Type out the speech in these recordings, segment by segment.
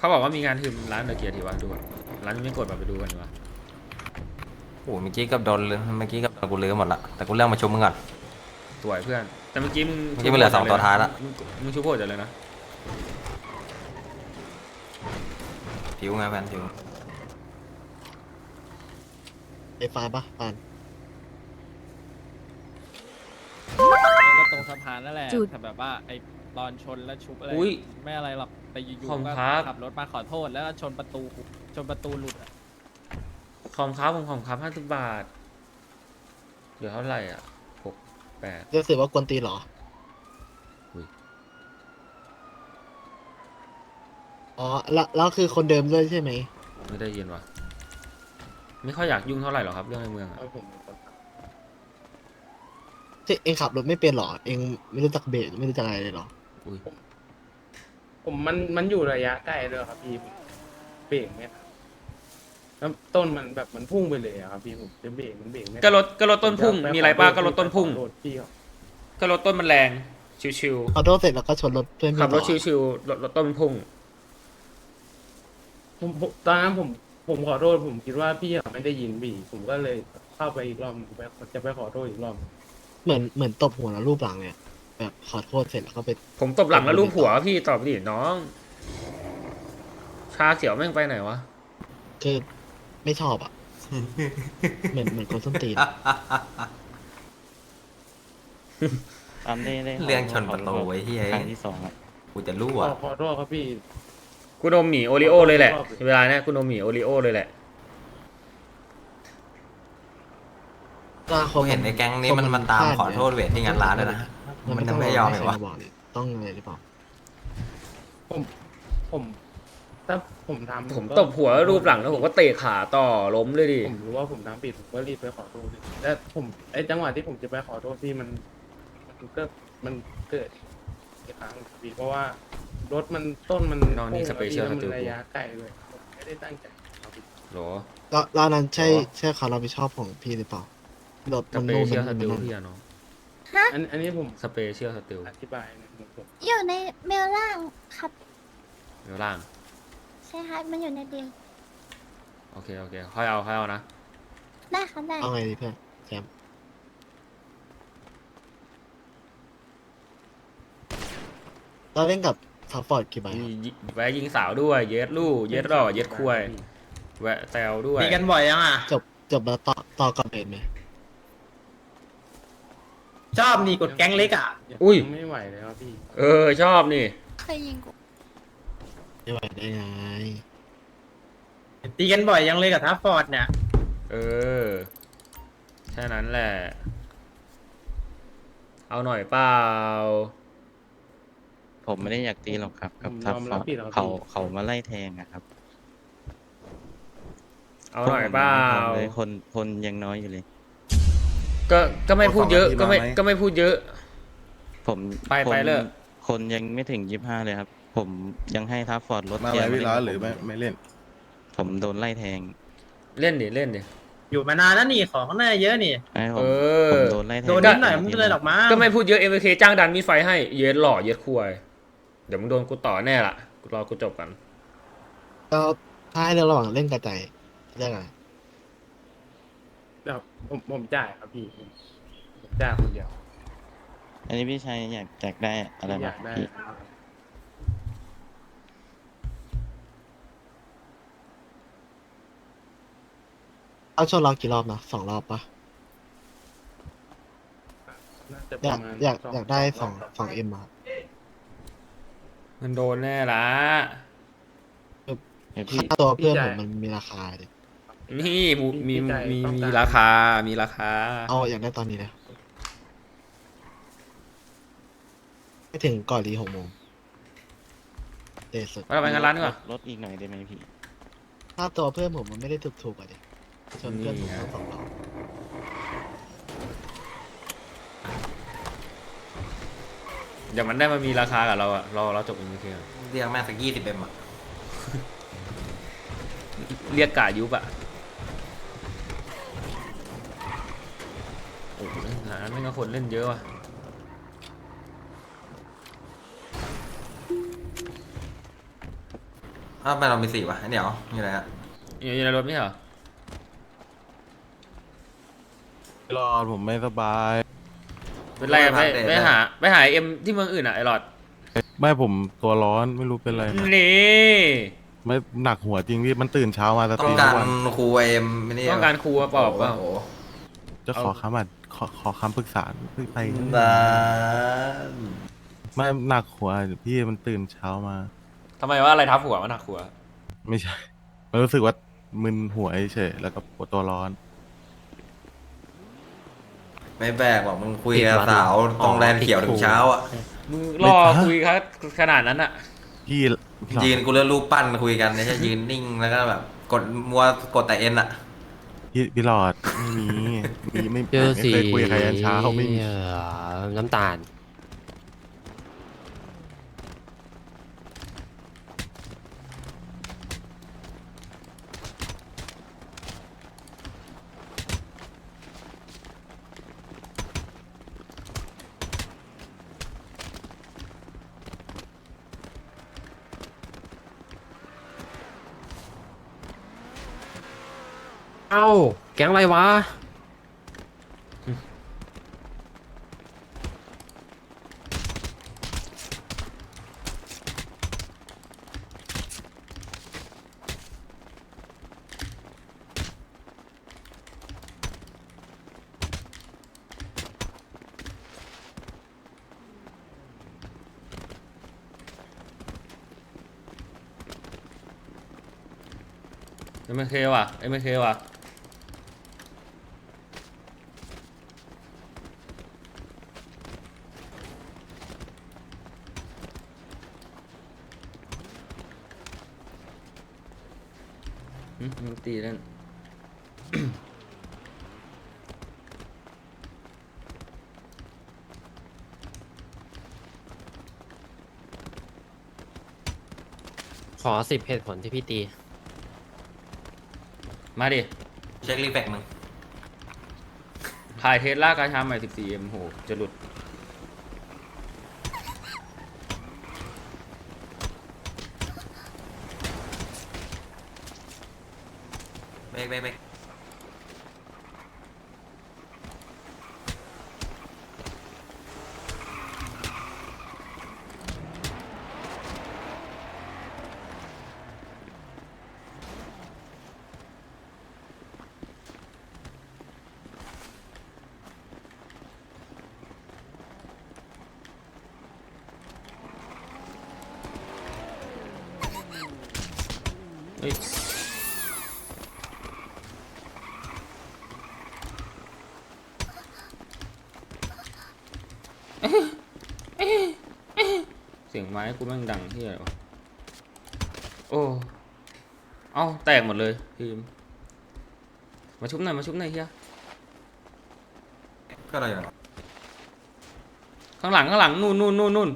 เขาบอกว่ามีงานถึมร้านเดอะเกียร์ทีวะดูก่อนร้านยังไม่กดมาไปดูกันดีกว่าโอ้โหเมื่อกี้กับโดนเลยเมื่อกี้กับกูเลือหมดละแต่กูเลือกมาชมมึงก่อน สวยเพื่อน แต่เมื่อกี้มึงเมื่อกี้มันเหลือสองตัวท้ายละ มึงมึงชูโพดจัดเลยนะผิวไงแฟนผิวไอ้ฟ้าปะปานก็ตรงสะพานนั่นแหละจุด แต่แบบว่าไอ้ตอนชนแล้วชุบอะไรอุ้ย ไม่อะไรหรอก แต่อยู่ขอบคุณๆก็ครับ ขับรถมาขอโทษแล้วก็ชนประตูชนประตูหลุดอะขอมครับผมขอมครับห้าสิบบาทเหลือเท่าไหร่อะหกแปดรู้สึกว่ากวนตีนเหรออยอ๋อ แล้วแล้วคือคนเดิมด้วยใช่ไหม ไม่ได้ยินวะไม่ค่อยอยากยุ่งเท่าไหร่หรอกครับ เรื่องในเมืองอะเอาผมเป็นคนขับที่เองขับรถไม่เป็นเหรอ เองไม่รู้จักเบรกไม่รู้จักอะไรเลยเหรออุ้ย ผมมันมันอยู่ระยะใกล้เลยครับพี่ผมเบรกไม่ทันแล้วต้นมันแบบมันพุ่งไปเลยอะครับพี่ผมจะเบรกมันเบรกไม่ทันก็รถก็รถต้นพุ่งผจมีอะไรป้าขก็รถต้นพุ่ง ขอโทษพี่เขาก็รถต้นมันแรง ชิวขอโทษเสร็จแล้วก็ชนรถเพื่อนๆพี่ขับรถต่อ ชิวๆรถรถต้นมันพุ่ง ผมผมตอนนั้นผมผมขอโทษผมคิดว่าพี่เขาไม่ได้ยินบีผมก็เลยเข้าไปอีกรอบไปจะไปขอโทษอีกรอบเหมือนเหมือนตบหัวแล้วรูปหลังเนี่ย แบบขอโทษเสร็จแล้วก็ไป ผมตบหลังแล้วรูปหัวพี่ตอบดิน้อง ชาเขียวแม่งไปไหนวะ คือไม่ชอบอะ เหมือนเหมือนคนส้นตีนตามได้ได้เรื่องชนประตูไอ้เหี้ยครั้งที่สองอะกูจะรั่ขวอขอโทษครับพี่กูนมหมีโอริโอเลยแหละ เวลาเนี้ยกูนมหมีโอริโอเลยแหละกูเห็นในแก๊งนี้มันมันตามขอโทษเวทที่งานร้านเลยนะ มันยังไม่ยอมเหรอวะใครบอกเนี่ยต้องอะไรหรือเปล่า ผมผมถ้าผมทำผมก็ตบหัวแล้วรูปหลังแล้วผมก็เตะขาต่อล้มเลยดิ ผมรู้ว่าผมทำผิดผมก็รีบไปขอโทษพี่แต่ผมไอ้จังหวะที่ผมจะไปขอโทษพี่มันมันก็มันเกิดอีกครั้งพี่เพราะว่ารถมันต้นมันน้องนี่พุ่สเปเชียลแล้วสติลมันระยะใกล้เลยผมไม่ได้ตั้งใจครับพี่โหรแล้วแล้วอันนั้นใช่อ๋อ ใช่ความรับผิดชอบของพี่หรือเปล่า รถสมันเปนู่นเชียลสมันติลนั่นพี่อะน้อง อันอันนี้ผมสเปเชียลสติลอธิบายในมุมผมอยู่ในเมลล่างครับเดี๋ยวล่าง ใช่ครับมันอยู่ในเดียวโอเค โอเคค่อยเอาค่อยเอานะ ได้ครับได้เอาไงดีเพื่อนแซมเราเล่นกับซัพพอร์ตกี่ใบครับยิแวะยิงสาวด้วย เย็ดลู่ เย็ดหล่อเย็ดคุยแวะแซวด้วยมีกันบ่อยยังอะจบจบแล้วต่อต่อกับเบนไหม ชอบนี่กดแก๊งเล็กอะ อุ้ยงไม่ไหวเลยครับพี่เออชอบนี่เคยยิงกูไม่ไหวได้ไงตีกันบ่อยยังเลยกับทัฟฟอร์ดเนี่ย เออแค่นั้นแหละ เอาหน่อยเปล่า ผมไม่ได้อยากตีหรอกครับ กับผมทัพยอมฟรัอบร์ดผิดแล้วครับเขาพี่เขามาไล่แทงอะครับเอาหน่อยเปล่าผมเลยคนคนยังน้อยอยู่เลย ก็ก็ไม่พูดเยอะก็ไม่ก็ไม่พูดเยอะ ผมไปคนไปเลยคนยังไม่ถึงยี่ห้าเลยครับ ผมยังให้ทัพฟอร์ดรถมาเกีไว้ยร์พี่ร้านหรือผไม่ไม่เล่น ผมโดนไล่แทงเล่นดิเล่นดิ อยู่มานานแล้วนี่ของข้างหน้าเยอะนี่ ไอ้ผเอมอผมโดนไล่แทงโดนนิดหน่อยมันไม่เป็นไรหรอกมั้งก็ไม่พูดเยอะ MK จ้างดันมีไฟให้เย็ดหล่อเย็ดคุยเดี๋ยวมึงโดนกูต่อแน่ละกูรอกูจบกัน ก็ถ้าให้เลือกระหว่างเล่นกระจายเลือกอะไร แบบผมผมจ่ายครับพี่ผมผมจ่ายคนเดียวอันนี้พี่ชายอยากอยากได้อะไรอบ้ายางกได้พี่เอาชนเรากี่รอบนะสองรอบปะ น่าจะปอยาระกมาณอยากสงอยากได้สองรบสองเอ็มครับ มันโดนแน่ละ เดี๋ยวพี่ค่าตัวเพื่อนผมมันมีราคาเลย นี่มูมีพี่ใจมีต้องมีกราคา มีราคา เอาอยากได้ตอนนี้เลยไม่ถึงก่อนรีหกโมงเดทสุดว่าเราไปงานร้านดีกว่า ลดอีกหน่อยได้ไหมพี่ค่าตัวเพื่อนผมมันไม่ได้ถูกถูกๆอะดิชนเพื่อนผมนี่ไงต้องสองรอบเดี๋ยวมันได้มามีราคากับเราอะเราเราจบ MK ก่อนเรียกแม่งสักยี่สิบเอ็มอะเรียกกายุบอะโอ้โหร้านไม่งั้นคนเล่นเยอะว่ะเอ้าวทำไมเรามีสี่วะไอ้เหนียวมีอะไรอะอยู่อยู่ในรถไม่ใช่เหรอรอดผมไม่สบาย เป็นไรอะไปไปหาไปหาเอ็มที่เมืองอื่นอะไอ้หลอดไม่ผมตัวร้อนไม่รู้เป็นไรครับนี่ไม่หนักหัวจริงพี่มันตื่นเช้ามาสต้ตอรีงมกาทุรกวันครูเอ็มไม่นี่ต้องการครูมาปอบเปล่า โอ้โห จะขอคำอะขอขอคำปรึกษาไปบ้าไม่หนักหัวพี่มันตื่นเช้ามา ทำไมว่าอะไรทับหัวมันหักหัว ไม่ใช่ มันรู้สึกว่ามึนหัวเฉยๆแล้วก็ปวดตัวร้อน ไม่แบกบอกมึงคุยกับสาวตรงแลนด์เขียวถึงเช้าอะมึงไม่รอฮะคุยครับขนาดนั้นอะ พี่พี่หลอดยืนกูเลือกรูปปั้นคุยกันไม่ใช่ยืนนิ่งแล้วก็แบบ กดมัวกดแต่เอ็นอะ พี่พี่หลอดไม่มีมีไม่เจอไม่สีเคยคุยกับใครยันเช้าไม่มี เอ่อน้ำตาล เอ้า แก๊งอะไรวะ เอ็มเคว่ะเอ็มเคว่ะ มึงตีนั่นขอสิบเหตุผลที่พี่ตี มาดิ เช็ครีแฟกมึง ถ่ายเทสลากาชาใหม่ 14M โห จะหลุด เบรกเบรกเบรก เฮ้ย เสียงไม้กูแม่งดังที่อะไรวะโอ้เอ้าแตกหมดเลยทีมมาชุบหน่อยมาชุบหน่อยเฮียก็อะไรอยู่ข้างหลังข้างหลังนู่นนู่นนู่นนู่น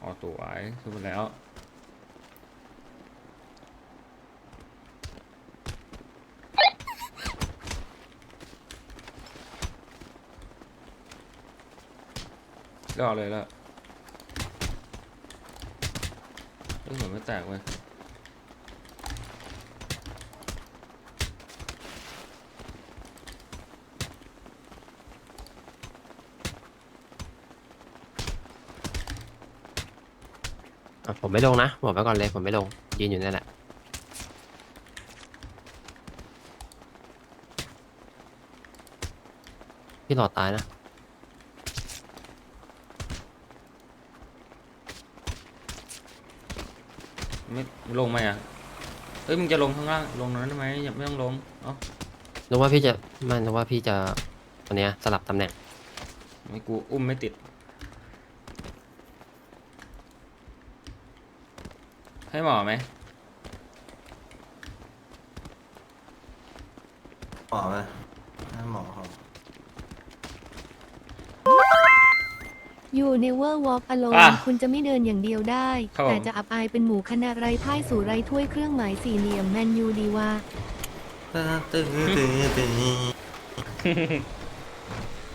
อ๋อตัวไอ้ชุบไปแล้ว ก็เอาเลยแล้วเอ้ยเหมือนไม่แตกเว้ยอะผมไม่ลงนะบอกไว้ก่อนเลยผมไม่ลงยืนอยู่นั่นแหละพี่หลอดตายนะ ไม่ลงไหมอะเฮ้ยมึงจะลงข้างล่างลงนั้นได้ไหมอย่าไม่ต้องลงเอ้านึกว่าพี่จะไม่นึกว่าพี่จะวันเนี้ยสลับตำแหน่งไม่กูอุ้มไม่ติด ให้หมอไหมหมอไหมให้หมอครับ ยู่ในเวอร์วอล์กอโลนอะคุณจะไม่เดินอย่างเดียวได้ ครับผม แต่จะอับอายเป็นหมูคณะไรพ่ายสู่ไรถ้วยเครื่องหมายสี่เหลี่ยมแมนยูดีว่าตึ้งตึ้งตึ้งตึ้ง